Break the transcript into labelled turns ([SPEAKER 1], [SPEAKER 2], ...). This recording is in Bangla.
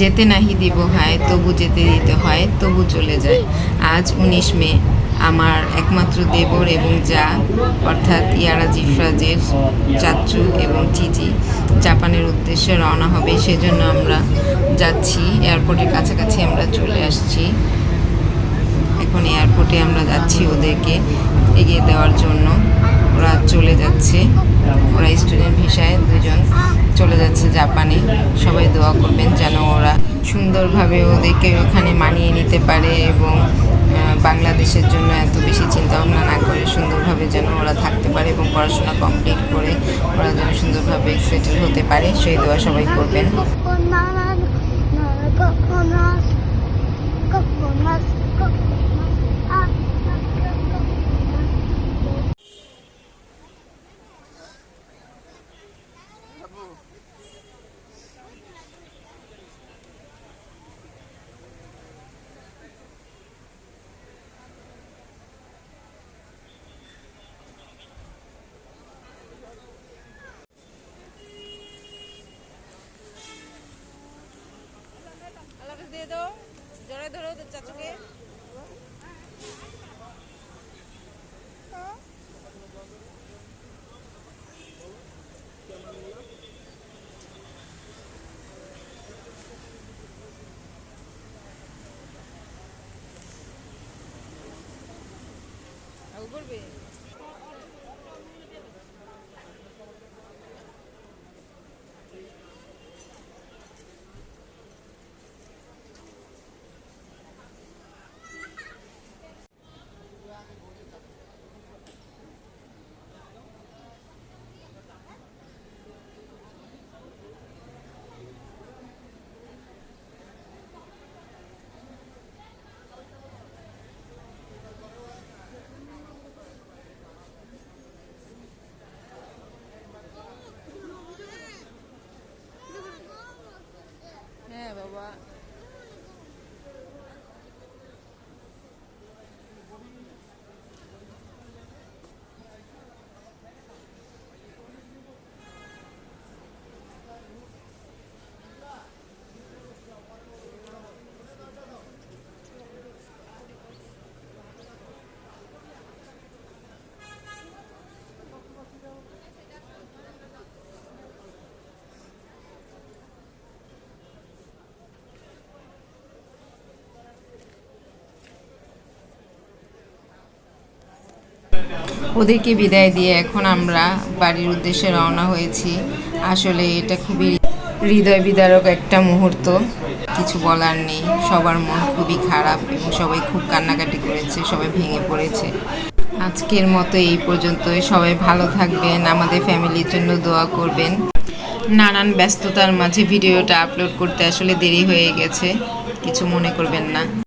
[SPEAKER 1] যেতে নাহি দিব হয় তবু যেতে দিতে হয়, তবু চলে যায়। আজ উনিশ মে, আমার একমাত্র দেবর এবং যা, অর্থাৎ ইয়ারা জিফরাজের চাচু এবং চিচি, জাপানের উদ্দেশ্যে রওনা হবে। সেজন্য আমরা যাচ্ছি, এয়ারপোর্টের কাছাকাছি আমরা চলে আসছি। এখন এয়ারপোর্টে আমরা যাচ্ছি ওদেরকে এগিয়ে দেওয়ার জন্য। ওরা চলে যাচ্ছে। ওরা স্টুডেন্ট ভিসায় দুজন চলে যাচ্ছে জাপানে। সবাই দোয়া করবেন যেন ওরা সুন্দরভাবে ওদেরকে ওখানে মানিয়ে নিতে পারে এবং বাংলাদেশের জন্য এত বেশি চিন্তা ভাবনা না করে সুন্দরভাবে যেন ওরা থাকতে পারে এবং পড়াশোনা কমপ্লিট করে ওরা যেন সুন্দরভাবে সেটেল হতে পারে। সেই দোয়া সবাই করবেন।
[SPEAKER 2] করবে হ্যাঁ বাবা
[SPEAKER 1] ওদেরকে বিদায় দিয়ে এখন আমরা বাড়ির উদ্দেশ্যে রওনা হয়েছি। আসলে এটা খুবই হৃদয় বিদারক একটা মুহূর্ত। কিছু বলার নেই, সবার মন খুবই খারাপ এবং সবাই খুব কান্নাকাটি করেছে, সবাই ভেঙে পড়েছে। আজকের মতো এই পর্যন্তই, সবাই ভালো থাকবেন, আমাদের ফ্যামিলির জন্য দোয়া করবেন। নানান ব্যস্ততার মাঝে ভিডিওটা আপলোড করতে আসলে দেরি হয়ে গেছে, কিছু মনে করবেন না।